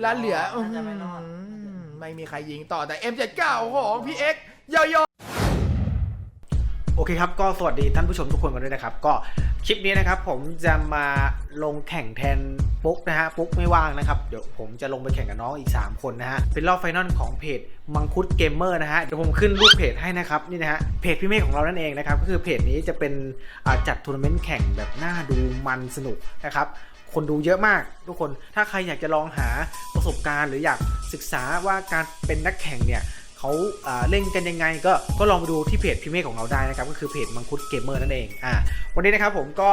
แล้วเหลือน่าจะไม่รอดมไม่มีใครยิงต่อแต่ M79 ของพี่เอ็กยอยอโอเคครับ ก็สวัสดีท่านผู้ชมทุกคนกันด้วยนะครับ ก็คลิปนี้นะครับ ผมจะมาลงแข่งแทนปุ๊กนะฮะปุ๊กไม่ว่างนะครับ เดี๋ยวผมจะลงไปแข่งกับน้องอีก 3 คนนะฮะ เป็นรอบไฟนอลของเพจมังคุดเกมเมอร์นะฮะ เดี๋ยวผมขึ้นรูปเพจให้นะครับ นี่นะฮะ เพจพี่เมฆของเรานั่นเองนะครับ ก็คือเพจนี้จะเป็นอ่าจัดทัวร์นาเมนต์แข่งแบบน่าดูมันสนุกนะครับ คนดูเยอะมาก ทุกคน ถ้าใครอยากจะลองหาประสบการณ์ หรืออยากศึกษาว่าการเป็นนักแข่งเนี่ยเขาเล่นกันยังไงก็ก็ลองไปดูที่เพจพี่เมฆของเราได้นะครับก็คือเพจมังคุดเกมเมอร์นั่นเองอ่าวันนี้นะครับผมก็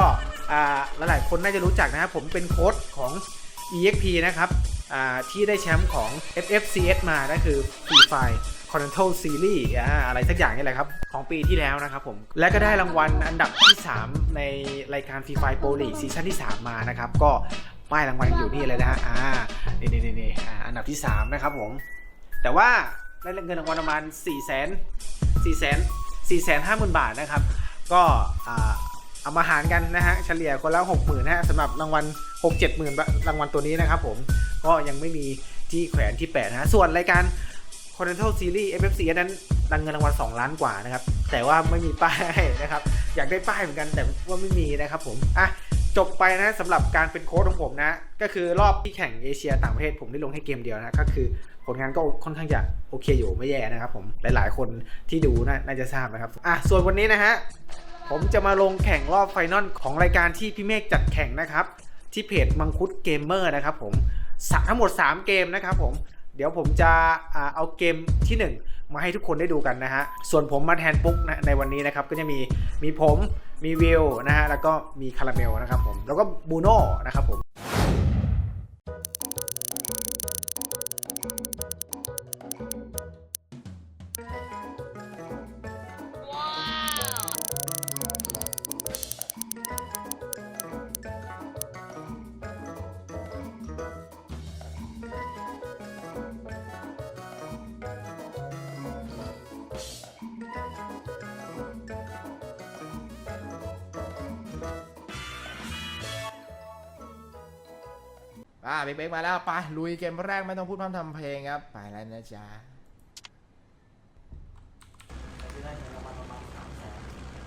อ่าหลายๆคนน่าจะรู้จักนะครับผมเป็นโค้ดของ EXP นะครับอ่าที่ได้แชมป์ของ FFCS มานั่นคือ Free Fire Continental Series อ่าอะไรสักอย่างนี่แหละครับ ของปีที่แล้วนะครับผม และก็ได้รางวัลอันดับที่ 3 ในรายการ Free Fire Pro League ซีซั่นที่ 3 มานะครับ ก็ป้ายรางวัลอยู่นี่เลยนะฮะอ่านี่นี่นี่อันดับที่ 3 นะครับผม แต่ว่าได้เงินรางวัลประมาณ 4 0 0 0 0 4 0 0 0 4 5 0 0 0 0 บาทนะครับ ก็อ่าเอามาหารกันนะฮะ เฉลี่ยคนละ60,000นะฮะสำหรับรางวัล 6 7 0 0 0 0 รางวัลตัวนี้นะครับผม ก็ยังไม่มีที่แขวนที่แปะนะส่วนรายการ Continental Series FFC นั้นรางเงินรางวัล2ล้านกว่านะครับ แต่ว่าไม่มีป้ายนะครับ อยากได้ป้ายเหมือนกันแต่ว่าไม่มีนะครับผม อะ จบไปนะสำหรับการเป็นโค้ชของผมนะ ก็คือรอบที่แข่งเอเชียต่างประเทศผมได้ลงให้เกมเดียวนะ ก็คือผลงานก็ค่อนข้างจะโอเคอยู่ไม่แย่นะครับผมหลายๆ คนที่ดูน่าจะทราบนะครับ อะ ส่วนวันนี้นะฮะผมจะมาลงแข่งรอบไฟนอลของรายการที่พี่เมฆจัดแข่งนะครับ ที่เพจมังคุดเกมเมอร์นะครับผมสะทั้งหมด 3 เกมนะครับผม เดี๋ยวผมจะเอาเกมที่ 1 มาให้ทุกคนได้ดูกันนะฮะ ส่วนผมมาแทนปุ๊กนะในวันนี้นะครับ ก็จะมีมีผมมีวิวนะฮะ แล้วก็มีคาราเมลนะครับผม แล้วก็บูโน่นะครับผม อ่าเบ๊กมาแล้วไปลุยเกมแรกไม่ต้องพูดพร่ำทำเพลงครับ ไปแล้วนะจ๊ะ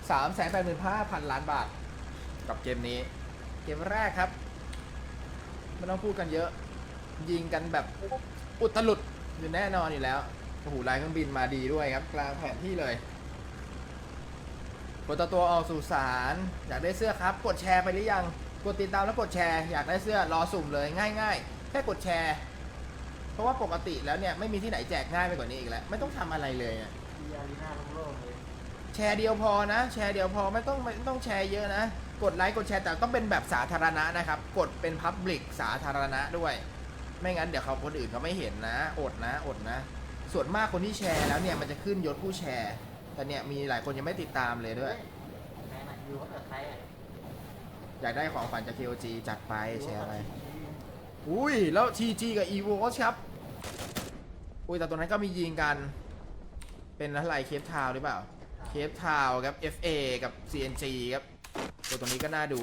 สามแสนแปดหมื่นห้าพันล้านบาท กับเกมนี้ เกมแรกครับไม่ต้องพูดกันเยอะ ยิงกันแบบอุตลุดอยู่แน่นอนอยู่แล้วโอ้โหลายเครื่องบินมาดีด้วยครับ กลางแผนที่เลยกดตัวตัวออกสู่สารอยากได้เสื้อครับ กดแชร์ไปหรือยัง กดติดตามแล้วกดแชร์อยากได้เสื้อรอสุ่มเลยง่าย ๆ แค่กดแชร์ เพราะว่าปกติแล้วเนี่ยไม่มีที่ไหนแจกง่ายไปกว่านี้อีกแล้ว ไม่ต้องทำอะไรเลยอะที่อารีนาโล่งๆเลยแชร์เดียวพอนะ แชร์เดียวพอไม่ต้องไม่ต้องแชร์เยอะนะ กดไลค์กดแชร์แต่ต้องเป็นแบบสาธารณะนะครับ กดเป็นพับลิกสาธารณะด้วย ไม่งั้นเดี๋ยวเขาคนอื่นเขาไม่เห็นนะ อดนะอดนะ ส่วนมากคนที่แชร์แล้วเนี่ยมันจะขึ้นยศผู้แชร์ แต่เนี่ยมีหลายคนยังไม่ติดตามเลยด้วย ไหนน่ะยูเขาเกิดใครอะ อยากได้ของขวัญจาก KOG จัดไปแชร์ไป อุ้ย แล้ว TG กับ EVO ครับ อุ้ย แต่ตัวนั้นก็มียิงกัน เป็นอะไรเคฟทาวหรือเปล่า เคฟทาวครับ FA กับ CNG ครับตัวตรงนี้ก็น่าดู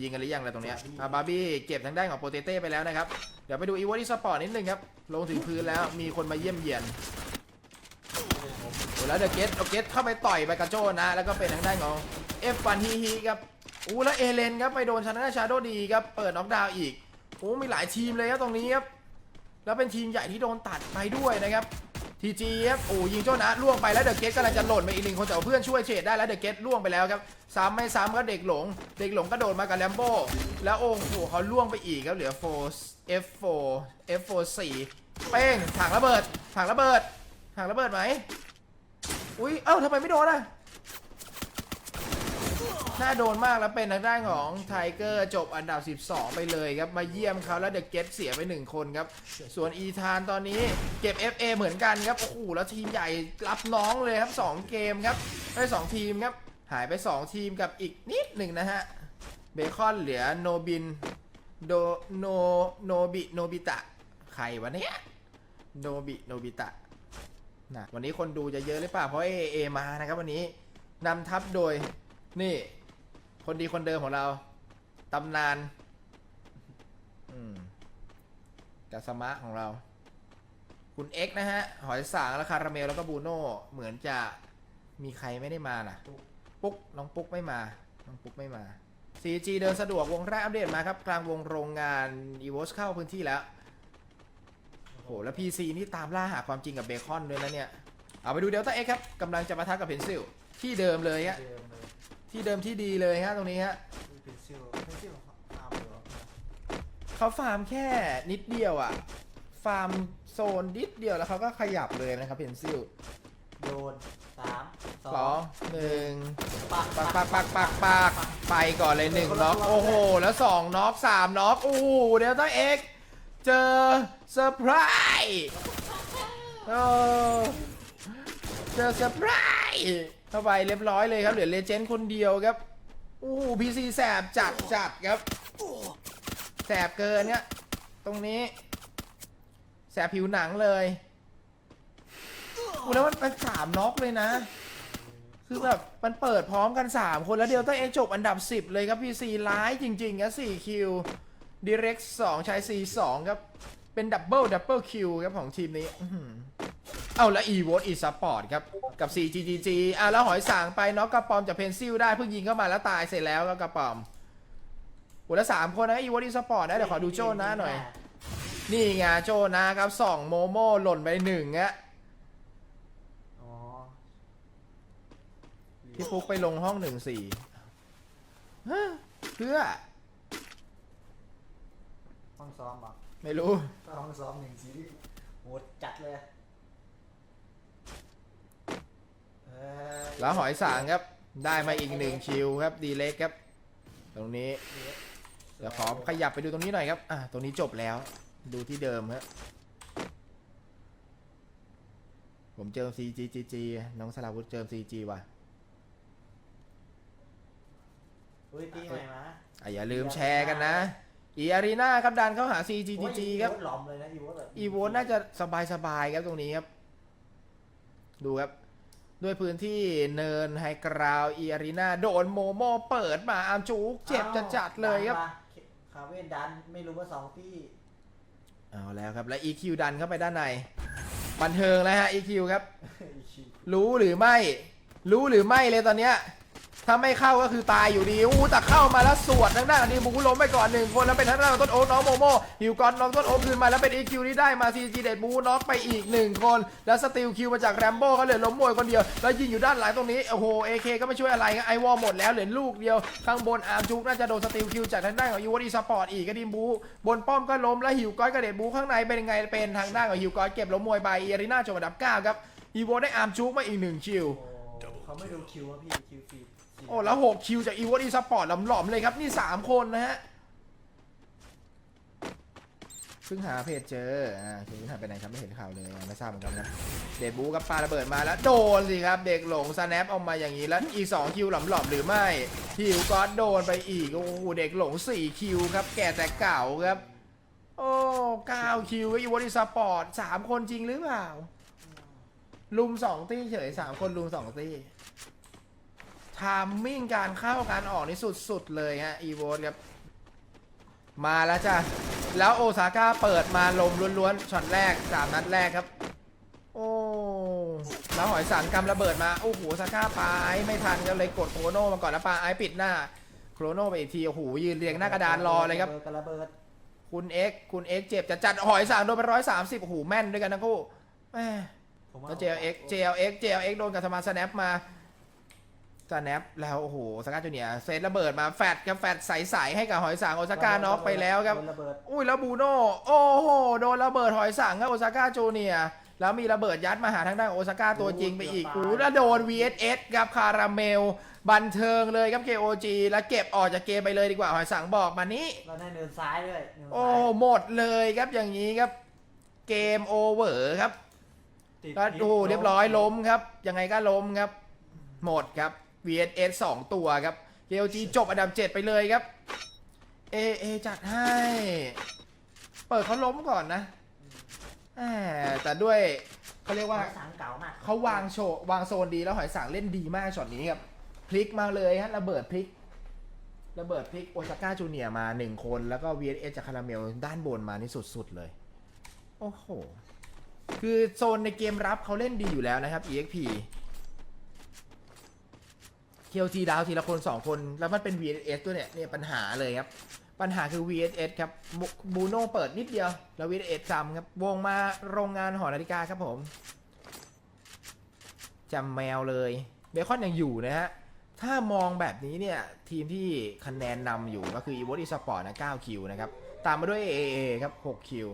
ยิงกันหรือยังอะไรตรงเนี้ยอะบาร์บี้เก็บทางด้านของโปเตเต้ไปแล้วนะครับ เดี๋ยวไปดูอีวอที่สปอร์ตนิดนึงครับ ลงถึงพื้นแล้วมีคนมาเยี่ยมเยียนโอ้แล้วเดอะเกตเอาเกตเข้าไปต่อยไปกระโจนนะ แล้วก็เป็นทางด้านของเอฟฟันฮีฮีครับ อู้แล้วเอเลนครับไปโดนชนะชาโดดีครับเปิดน็อกดาวน์อีกโอ้มีหลายทีมเลยครับตรงนี้ครับแล้วเป็นทีมใหญ่ที่โดนตัดไปด้วยนะครับทีจีครับโอ้ยิงโจนะล่วงไปแล้วเดอะเกตกำลังจะหล่นไปอีกหนึ่งคนแต่ว่าเพื่อนช่วยเฉดได้แล้วเดอะเกตล่วงไปแล้วครับซ้ำไม่ซ้ำก็เด็กหลง เด็กหลงก็โดดมากับแลมโบ้แล้วโอ้โหเขาล่วงไปอีกครับเหลือโฟ F4 F4 4เป้งถังระเบิดถังระเบิดถังระเบิดไหมอุ้ยเอ้าทำไมไม่โดนอะ น่าโดนมากแล้วเป็นทางด้านของไทเกอร์จบอันดับ 12 ไปเลยครับ มาเยี่ยมเขาแล้วเดอะเกตเสียไป 1 คนครับ ส่วนอีธานตอนนี้เก็บ FA เหมือนกันครับ โอ้โห แล้วทีมใหญ่รับน้องเลยครับ 2 เกมครับ ได้2ทีมครับ หายไป 2 ทีมกับอีกนิดหนึ่งนะฮะ เบคอนเหลือโนบิน โดโนโนบิโนบิตะ ใครวะเนี่ย โนบิโนบิตะนะวันนี้คนดูจะเยอะหรือเปล่า เพราะเอเอมานะครับวันนี้นำทัพโดยนี่ คนดีคนเดิมของเราตำนาน อืมกัสมะของเรา คุณเอ็กซ์นะฮะ หอยสางและคาราเมลแล้วก็บูโน่เหมือนจะมีใครไม่ได้มาน่ะ ปุ๊กน้องปุ๊กไม่มา น้องปุ๊กไม่มา 4G เดินสะดวกวงแรกอัปเดตมาครับ กลางวงโรงงาน e v o s เข้าพื้นที่แล้วโอ้โหแล้ว PC นี่ตามล่าหาความจริงกับเบคอนด้วยนะเนี่ย เอาไปดูเดลต้าเอ็กครับกำลังจะมาทักกับเพนซิลที่เดิมเลยฮะ ที่เดิมที่ดีเลยฮะตรงนี้ฮะคือเป็นซิลเป็นซิลตามเลยเหรอเขาฟาร์มแค่นิดเดียวอะฟาร์มโซนนิดเดียวแล้วเขาก็ขยับเลยนะครับเพนซิลโดนสามสสอองงหนึ่งปักปักปักปักปักปักไปก่อนเลยหนึ่งน็อกโอ้โห แล้วสองน็อกสามน็อกโอ้โหเดลต้าเอ็กเจอเซอร์ไพรส์โอ้เจอเซอร์ไพรส์ เข้าไปเรียบร้อยเลยครับเหลือเลเจนด์คนเดียวครับโอ้โหพีซีแสบจัดจัดครับแสบเกินเนี่ยตรงนี้ แสบผิวหนังเลยอ้แล้วมันเป็นสามน็อกเลยนะ คือแบบมันเปิดพร้อมกัน 3 คนแล้วเดลต้าเอ็กจบอันดับ 10 เลยครับพีซีร้ายจริงๆนะ4คิวดีเร็ก2ใช้ C2 ครับ เป็นดับเบิลดับเบิลคิวครับของทีมนี้อื้อหือเอาแล้ว e v o t e Sport ครับ กับ 4GGG อะแล้วหอยสางไปน็อกกระปอมจากเพนซิลได้เพิ่งยิงเข้ามาแล้วตายเสร็จแล้วก็กระปอมโหแล้วสามคนนะ e v o t e Sport นะเดี๋ยวขอดูโจ้นะหน่อย นี่ไงโจนะครับสองโมโม่หล่นไปหนึ่งอะอ๋อพี่ฟุกไปลงห้องหนึ่งสี่ฮะเพื่อห้องซ้อมเหรอไม่รู้ห้องซ้อมหนึ่งซีรีส์โหดจัดเลยเอ้ย แล้วหอยสางครับ ได้มาอีกหนึ่งคิวครับดีเล็กครับ ตรงนี้เดี๋ยวขอขยับไปดูตรงนี้หน่อยครับอะตรงนี้จบแล้ว ดูที่เดิมฮะผมเจอ CGGG น้องสลาวุธเจอ CG ว่ะอุ้ยตีใหม่มาอะอย่าลืมแชร์กันนะอีอารีนาครับดันเข้าหา CGGG ครับโอ้ยอีโวตหลอมเลยนะอีโวตแบบอีโวน่าจะสบายสบายๆครับตรงนี้ครับ ดูครับ ด้วยพื้นที่เนินไฮกราวอีอารีนาโดนโมโมเปิดมาอาร์มจุกเจ็บจะจัดเลยครับดันมาคาเว่นดันไม่รู้ว่าสองที่เอาแล้วครับ และ EQ ดันเข้าไปด้านใน บันเทิงแล้วฮะ EQ ครับ รู้หรือไม่ รู้หรือไม่เลยตอนเนี้ย ถ้าไม่เข้าก็คือตายอยู่ดีอู้แต่เข้ามาแล้วสวดทางด้านอันนี้บูล้มไปก่อนหนึ่งคนแล้วเป็นทางด้านต้นโอ๊ตน้องโมโมฮิวกอนน้องต้นโอ๊ตคืนมาแล้วเป็น EQ ที่ได้มา CG เด็ดบูน็อกไปอีกหนึ่งคน แล้วสติลคิวมาจากแรมโบ้เขาเหลือล้มมวยคนเดียวแล้วยิงอยู่ด้านหลังตรงนี้โอ้โห AK ก็ไม่ช่วยอะไรไอวอลหมดแล้วเหลือลูกเดียวข้างบนอาร์มจุกน่าจะโดนสติลคิวจากทางด้านของยูวอดีสปอร์ตอีกก็ดิมบูบนป้อมก็ล้มแล้วฮิวก้อยกับเดดบูข้างในเป็นยังไงเป็นทางด้านของฮิวกอยเก็บล้มมวยไปเอริน่าจบอันดับเก้าครับอีโวได้อาร์มจุกมาอีกหนึ่งคิวเขาไม่ดูคิวอะพี่คิวฟีด โอ้แล้ว 6 คิวจากอีวอตอีสปอร์ตหลอมๆเลยครับ นี่ 3 คนนะฮะเพิ่งหาเพจเจอ อ่าคือหายไปไหนครับไม่เห็นข่าวเลย ไม่ทราบเหมือนกันครับ เดบูกับปาระเบิดมาแล้วโดนสิครับ เด็กหลงสแนปออกมาอย่างนี้ แล้วอีก 2 คิวหลอมๆหรือไม่ฮิวก็โดนไปอีก โอ้โห เด็กหลง 4 คิวครับ แก่แต่เก่าครับ โอ้9คิวอีวอตอีสปอร์ต3คนจริงหรือเปล่า ลุม2ตี้เฉย3คนลุม2ตี้ ทามมิ่งการเข้าการออกนี่สุด ๆ เลยฮะอีโวครับ มาแล้วจ้ะ แล้วโอซาก้าเปิดมาลมล้วนๆช็อตแรก3นัดแรกครับ โอ้แล้วหอยสังกำระเบิดมา โอ้โหซาก้าปาไอ้ไม่ทันก็เลยกดโครโนมาก่อนแล้วปาไอ้ปิดหน้า โครโนไปอีกทีโอ้โหยืนเรียงหน้ากระดานรอเลยครับกระเบิดคุณเอ็กซ์คุณเอ็กซ์เจ็บจะจัดหอยสังโดนไปร้อยสามสิบโอ้โหแม่นด้วยกันทั้งคู่แม่ผมว่าแล้ว JLX JLX JLX โดนกับธรรมาสแนปมา สแนปแล้วโอ้โหสก้าจูเนียร์เซตระเบิดมาแฟดกับแฟดใสๆให้กับหอยสังโอซาก้าน็อกไปแล้วครับ โดนระเบิดอุ้ยแล้วบูโน่โอ้โหโดนระเบิดหอยสังครับโอซาก้าจูเนียร์แล้วมีระเบิดยัดมาหาทางด้านของโอซาก้าตัวจริงไปอีกอู้แล้วโดน VSS กับคาราเมล บันเทิงเลยครับ KOG แล้วเก็บออกจากเกมไปเลยดีกว่าหอยสังบอกมานี้ เราได้เนินซ้ายด้วยเนินโอ้ซ้ายหมดเลยครับอย่างนี้ครับ เกมโอเวอร์ครับติดก็พิษโอ้โหเรียบร้อยล้มครับ ยังไงก็ล้มครับ หมดครับ VSS 2 ตัวครับ KOG จบอันดับ 7 ไปเลยครับเอเอจัดให้ เปิดเขาล้มก่อนนะแหมแต่ด้วยเขาเรียกว่า หอยสังเก่ามากเขาวางโชว์วางโซนดีแล้วหอยสังเล่นดีมากช็อตนี้ครับพลิกมาเลยฮะระเบิดพลิก ระเบิดพลิกโอซาก้าจูเนียร์มา1คนแล้วก็ VSS จากคาราเมลด้านบนมานี่สุดๆเลย โอ้โห คือโซนในเกมรับเขาเล่นดีอยู่แล้วนะครับ EXP เคียวจีดาวทีละคนสองคน แล้วมันเป็น VSS ด้วยเนี่ยเนี่ยปัญหาเลยครับ ปัญหาคือ VSS ครับบูบูโน่เปิดนิดเดียว แล้ว VSS จำครับ วงมาโรงงานหอนาฬิกาครับผมจำแมวเลยเบคอนยังอยู่นะฮะ ถ้ามองแบบนี้เนี่ย ทีมที่คะแนนนำอยู่ก็คือ e v o t eSport นะ9คิวนะครับ ตามมาด้วย AAA ครับ6คิว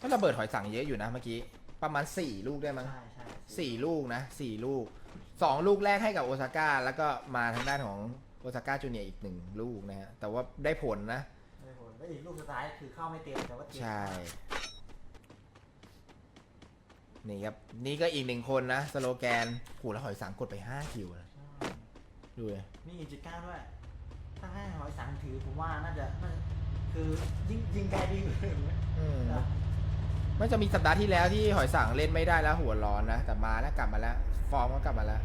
ก็ระเบิดหอยสังเยอะอยู่นะเมื่อกี้ ประมาณ 4 ลูกได้มั้งใช่ใช่สี่ลูกนะสี่ลูก สองลูกแรกให้กับโอซาก้าแล้วก็มาทางด้านของโอซาก้าจูเนียร์อีกหนึ่งลูกนะฮะแต่ว่าได้ผลนะ ไม่ผลแล้วอีกลูกสุดท้ายคือเข้าไม่เต็มแต่ว่าเต็มใช่ นี่ครับ นี่ก็อีกหนึ่งคนนะ สโลแกนโหแล้วหอยสังกดไป 5 คิวนะใช่ดูเลยมีอีกจุดเก้าด้วย ถ้าให้หอยสังถือผมว่าน่าจะน่าจะคือยิงยิงไกลดีกว่าอื่นไหมอืมนะมันจะมีสัปดาห์ที่แล้วที่หอยสังเล่นไม่ได้แล้วหัวร้อนนะ แต่มาแล้วกลับมาแล้ว ฟอร์มก็กลับมาแล้ว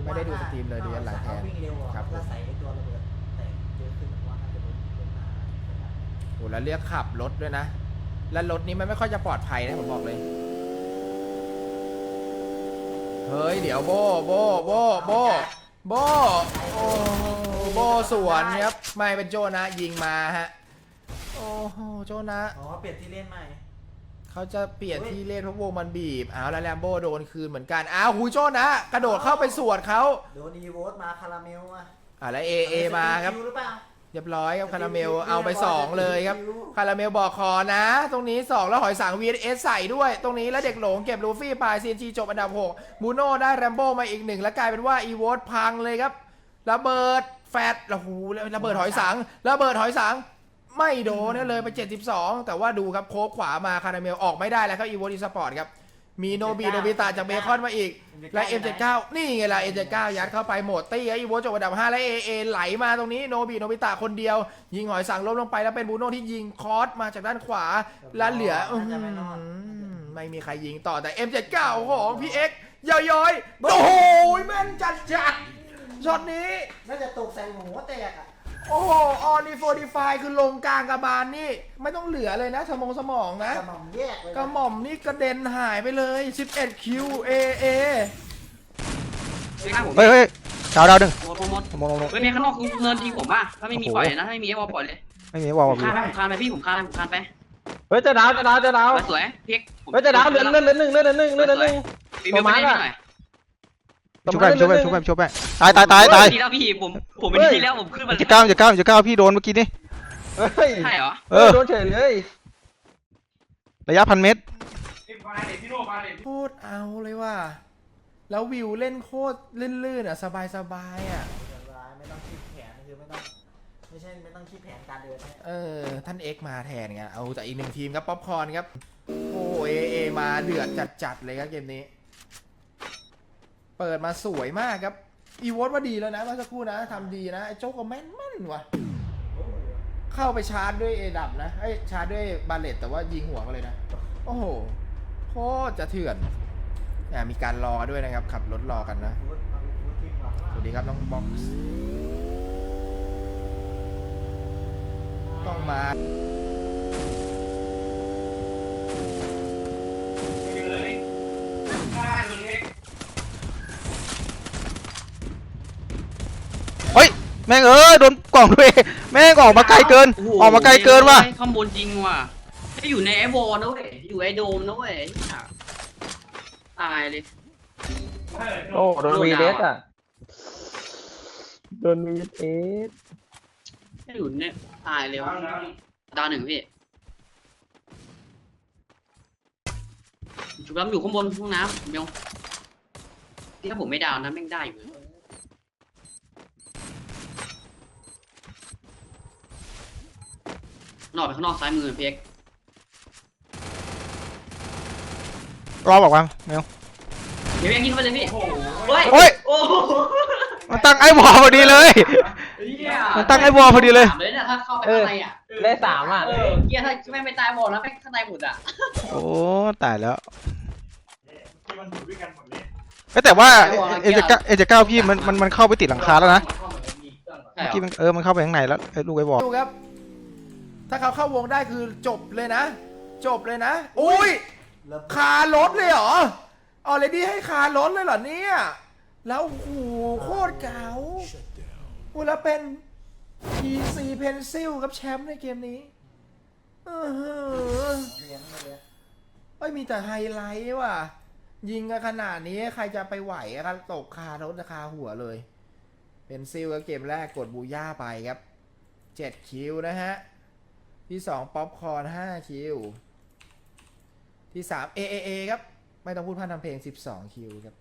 ผมว่าไม่ได้ดูสตรีมเลยถ้าดูย้อนหลังแทนเขาวิ่งเร็วอะครับแล้วใส่ไอ้ตัวระเบิดแต่เยอะขึ้นผมว่าน่าจะโดนโดนหนาโหแล้วเรียกขับรถด้วยนะ แล้วรถนี้มันไม่ค่อยจะปลอดภัยนะผมบอกเลย เฮ้ย เดี๋ยวโบโบโบโบโบโอ้โหโบสวนครับ ไม่เป็นโจนะยิงมาฮะ โอ้โหโจนะ อ๋อเปลี่ยนที่เล่นใหม่ เขาจะเปลี่ยนที่เล่นเพราะวงมันบีบอ้าวแล้วแลมโบโดนคืนเหมือนกันอ้าวหูโจนะ กระโดดเข้าไปสวนเขาโดนอีโวตมาคาราเมลมาอ่าแล้วเอเอมาครับสกิลหรือเปล่าเรียบร้อยครับคาราเมลเอาไป 2 เลยครับสกิลคาราเมลบอกคอนะ ตรงนี้ 2 แล้วหอยสัง VS ใส่ด้วย ตรงนี้แล้วเด็กหลงเก็บลูฟี่ไปซีนจีจบอันดับ6บูโน่ได้แรมโบ้มาอีกหนึ่งแล้วกลายเป็นว่าอีวอตพังเลยครับระเบิดแฟดโอ้โหระเบิดหอยสังระเบิดหอยสัง ไม่โดนเนี่ยเลยไป 72 แต่ว่าดูครับโค้งขวามาคาราเมลออกไม่ได้แล้วครับอีวอตอีสปอร์ตครับ มีโนบีโนบิตาจากเบคอนมาอีก และ M79 นี่ไงล่ะ M79 ยัดเข้าไปหมดตี้ไอ้โวจบอันดับ 5 และ AA ไหลมาตรงนี้โนบิโนบิตะคนเดียว ยิงหอยสังล้มลงไปแล้วเป็นบูโน่ที่ยิงคอสมาจากด้านขวา แล้วเหลืออื้อหือไม่มีใครยิงต่อแต่ M79 ของพี่เอ็กย่อยๆโอ้โหแม่นจัดจัดช็อตนี้ น่าจะตกใส่หัวแตกอะ โอ้โหออนีโฟดีไฟคือลงกลางกระบาลนี่ ไม่ต้องเหลือเลยนะสมองสมองนะ กระหม่อมแยกเลยนะกระหม่อมนี่กระเด็นหายไปเลย 11คิว AA เฮ้ยหน้าผมเฮ้ยเฮ้ยดาวดาวหนึ่งหมดหมดหมดมองลงลงเฮ้ยเมียข้างนอกเนินยิงผมป่ะถ้าไม่มีโอ้โหปล่อยเลยนะถ้าไม่มีไอ้วอลปล่อยเลยไม่มีวอลผมพี่คานไปผมคานไปพี่ผมคานไปผมคานไปเฮ้ยจะดาวจะดาวจะดาวสวยๆพี่เอ็กซ์ผมเฮ้ยจะดาวเหลือเหลือเหลือหนึ่งเหลือหนึ่งเหลือหนึ่งฟีเบลไม่ได้นิดหน่อย ชุบไปชุบไปชุบไปชุบไปตายตายตายตายดีแล้วพี่ผมผมเป็นที่แล้วผมขึ้นมาจะก้าวจะก้าวจะก้าวพี่โดนเมื่อกี้นี่เฮ้ยใช่เหรอเออโดนเฉยเลยระยะพันเมตรโคตรเอาเลยว่ะแล้ววิวเล่นโคตรลื่นๆอะสบายๆอะเดี๋ยวร้ายไม่ต้องคิดแผนคือไม่ต้องไม่ใช่ไม่ต้องคิดแผนการเดินให้เออท่านเอ็กมาแทนไงเอาจากอีกหนึ่งทีมครับป๊อปคอร์นครับโอ้เอเอมาเดือดจัดๆเลยครับเกมนี้ เปิดมาสวยมากครับ อีวอตว่าดีแล้วนะเมื่อสักครู่นะทำดีนะไอ้โจ๊กก็แม่นมั่นว่ะ เข้าไปชาร์จด้วยเอดับนะไอ้ยชาร์จด้วยบาเลตแต่ว่ายิงหัวมาเลยนะ โอ้โหโคตรจะเถื่อนอะมีการรอด้วยนะครับ ขับรถรอกันนะ สวัสดีครับน้องบ็อกซ์ต้องมา แม่งเอ้ยโดนกล่องด้วยแม่งออกมาไกลเกิน โโหออกมาไกลเกินว่ะข้างบนจริงว่ะถ้าอยู่ในไอวอลนะเว้ยอยู่ไอโดมนะเว้ยตายเลย โอ้โดนวีเดสอะโดนวีเดสถ้าอยู่เนี่ยตายเลยวะดาวหนึ่งพี่จุกล้ำอยู่ข้างบนห้องน้ำเมลที่ถ้าผมไม่ดาวนะแม่งได้อยู่ นอกไปข้างนอกซ้ายมือพี่เอ็กซ์รอบอกว่าแมวเดี๋ยวแม่งยิงเข้าไปเลยพี่เฮ้ยโอ้ยโอ้โหมันตั้งไอ้บอลพอดีเลย เหี้ยมันตั้งไอ้วอลพอดีเลย สามเลยเนี่ยถ้าเข้าไปข้างในอะได้สามอะ เออเกียร์ถ้าแม่งไม่ตายบอลแล้วแม่งข้างในหมดอะโอ้ตายแล้วเอ้ยแต่ว่าเอเจก้าเอเจก้าพี่มันมันมันเข้าไปติดหลังคาแล้วนะใช่เมื่อเหรกี้อมันเออมันเข้าไปข้างในแล้วไอ้ลูกไอ้บอลดูครับ ถ้าเขาเข้าวงได้คือจบเลยนะ จบเลยนะอุ้ยเริ่มคารถเลยเหรอออเรดี้ให้คารถเลยเหรอเนี่ย แล้วโอ้โหโคตรเก๋าอุยแล้วเป็น PC Pencil ครับแชมป์ในเกมนี้เออหือเรียนไม่เลยเอ้ยมีแต่ไฮไลท์ว่ะ ยิงกันขนาดนี้ใครจะไปไหวอะครับตกคารถคาหัวเลย เป็นซิลกับเกมแรกกดบูย่าไปครับ 7 คิวนะฮะ ที่สองป๊อปคอร์น5คิว ที่สามเอเอเอครับ ไม่ต้องพูดพันทำเพลงสิบสองคิวครับ